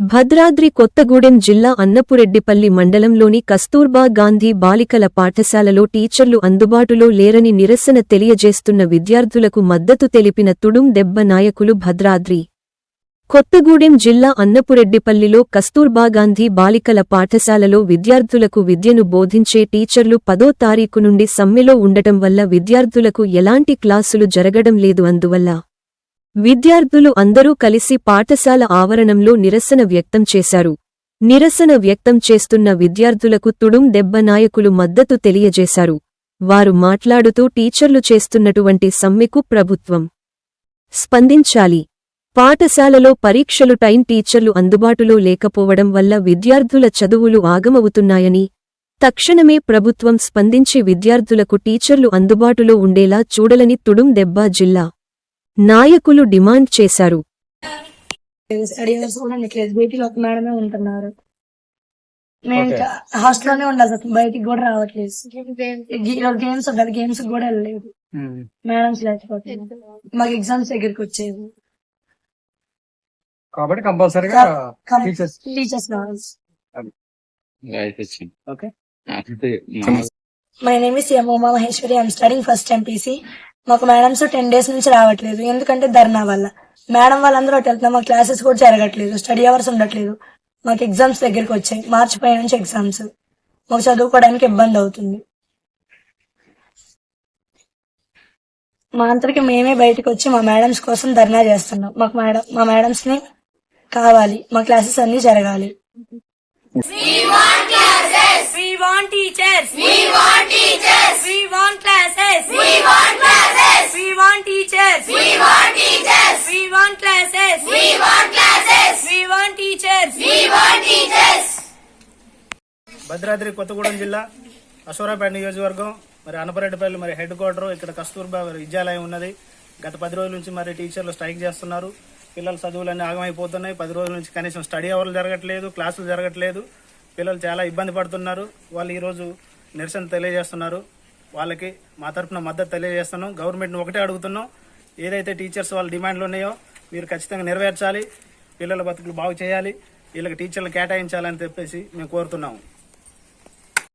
భద్రాద్రి కొత్తగూడెం జిల్లా అన్నపురెడ్డిపల్లి మండలంలోని కస్తూర్బా గాంధీ బాలికల పాఠశాలలో టీచర్లు అందుబాటులో లేరని నిరసన తెలియజేస్తున్న విద్యార్థులకు మద్దతు తెలిపిన తుడుం దెబ్బ నాయకులు భద్రాద్రి. కొత్తగూడెం జిల్లా అన్నపురెడ్డిపల్లిలో కస్తూర్బా గాంధీ బాలికల పాఠశాలలో విద్యార్థులకు విద్యను బోధించే టీచర్లు పదో తారీఖు నుండి సమ్మెలో ఉండటం వల్ల విద్యార్థులకు ఎలాంటి క్లాసులు జరగడం లేదు అందువల్ల విద్యార్థులు అందరూ కలిసి పాఠశాల ఆవరణంలో నిరసన వ్యక్తం చేశారు. నిరసన వ్యక్తం చేస్తున్న విద్యార్థులకు తుడుం దెబ్బ నాయకులు మద్దతు తెలియజేశారు. వారు మాట్లాడుతూ టీచర్లు చేస్తున్నటువంటి సమ్మెకు ప్రభుత్వం స్పందించాలి. పాఠశాలలో పరీక్షలు టైం టీచర్లు అందుబాటులో లేకపోవడం వల్ల విద్యార్థుల చదువులు ఆగమవుతున్నాయని తక్షణమే ప్రభుత్వం స్పందించి విద్యార్థులకు టీచర్లు అందుబాటులో ఉండేలా చూడలని తుడుం దెబ్బా జిల్లా నాయకులు డిమాండ్ చేశారు. మేడమే ఉంటున్నారు. హాస్టల్లోనే ఉండాలి సార్. బయటికి కూడా రావట్లేదు. ఈరోజు గేమ్స్ ఉండాలి. గేమ్స్ కూడా వెళ్ళలేదు. మేడమ్స్ లేకపోతే మాకు ఎగ్జామ్స్ దగ్గరికి వచ్చేవి. కాబట్టి కంపల్సరీగా టీచర్స్. టీచర్స్ కావాలి. My name is Uma Maheshwari I'm studying first MPC మాకు మేడమ్స్ టెన్ డేస్ నుంచి రావట్లేదు. ఎందుకంటే ధర్నా వల్ల. మేడం వాళ్ళందరూ అటు వెళ్తున్నారు. మా క్లాసెస్ కూడా జరగట్లేదు. స్టడీ అవర్స్ ఉండట్లేదు. మాకు ఎగ్జామ్స్ దగ్గరికి వచ్చాయి. మార్చి పై నుంచి ఎగ్జామ్స్. మాకు చదువుకోవడానికి ఇబ్బంది అవుతుంది. మా అంతటికి మేమే బయటకు వచ్చి మా మేడమ్స్ కోసం ధర్నా చేస్తున్నాం. మాకు మేడం మా మేడమ్స్ని కావాలి. మా క్లాసెస్ అన్ని జరగాలి. భద్రాద్రి కొత్తగూడెం జిల్లా అశోరాపేట నియోజకవర్గం మరి అనపరెడ్డిపల్లి మరి హెడ్ క్వార్టర్ ఇక్కడ కస్తూర్బా విద్యాలయం ఉన్నది. గత పది రోజుల నుంచి మరి టీచర్లు స్ట్రైక్ చేస్తున్నారు. పిల్లల చదువులన్నీ ఆగమైపోతున్నాయి. పది రోజుల నుంచి కనీసం స్టడీ అవర్లు జరగట్లేదు క్లాసులు జరగట్లేదు. పిల్లలు చాలా ఇబ్బంది పడుతున్నారు. వాళ్ళు ఈరోజు నిరసన తెలియజేస్తున్నారు. వాళ్ళకి మా తరఫున మద్దతు తెలియజేస్తున్నాం. గవర్నమెంట్ని ఒకటే అడుగుతున్నాం. ఏదైతే టీచర్స్ వాళ్ళ డిమాండ్లు ఉన్నాయో మీరు ఖచ్చితంగా నెరవేర్చాలి. పిల్లల బతుకులు బాగు చేయాలి. వీళ్ళకి టీచర్లు కేటాయించాలని చెప్పేసి మేము కోరుతున్నాము.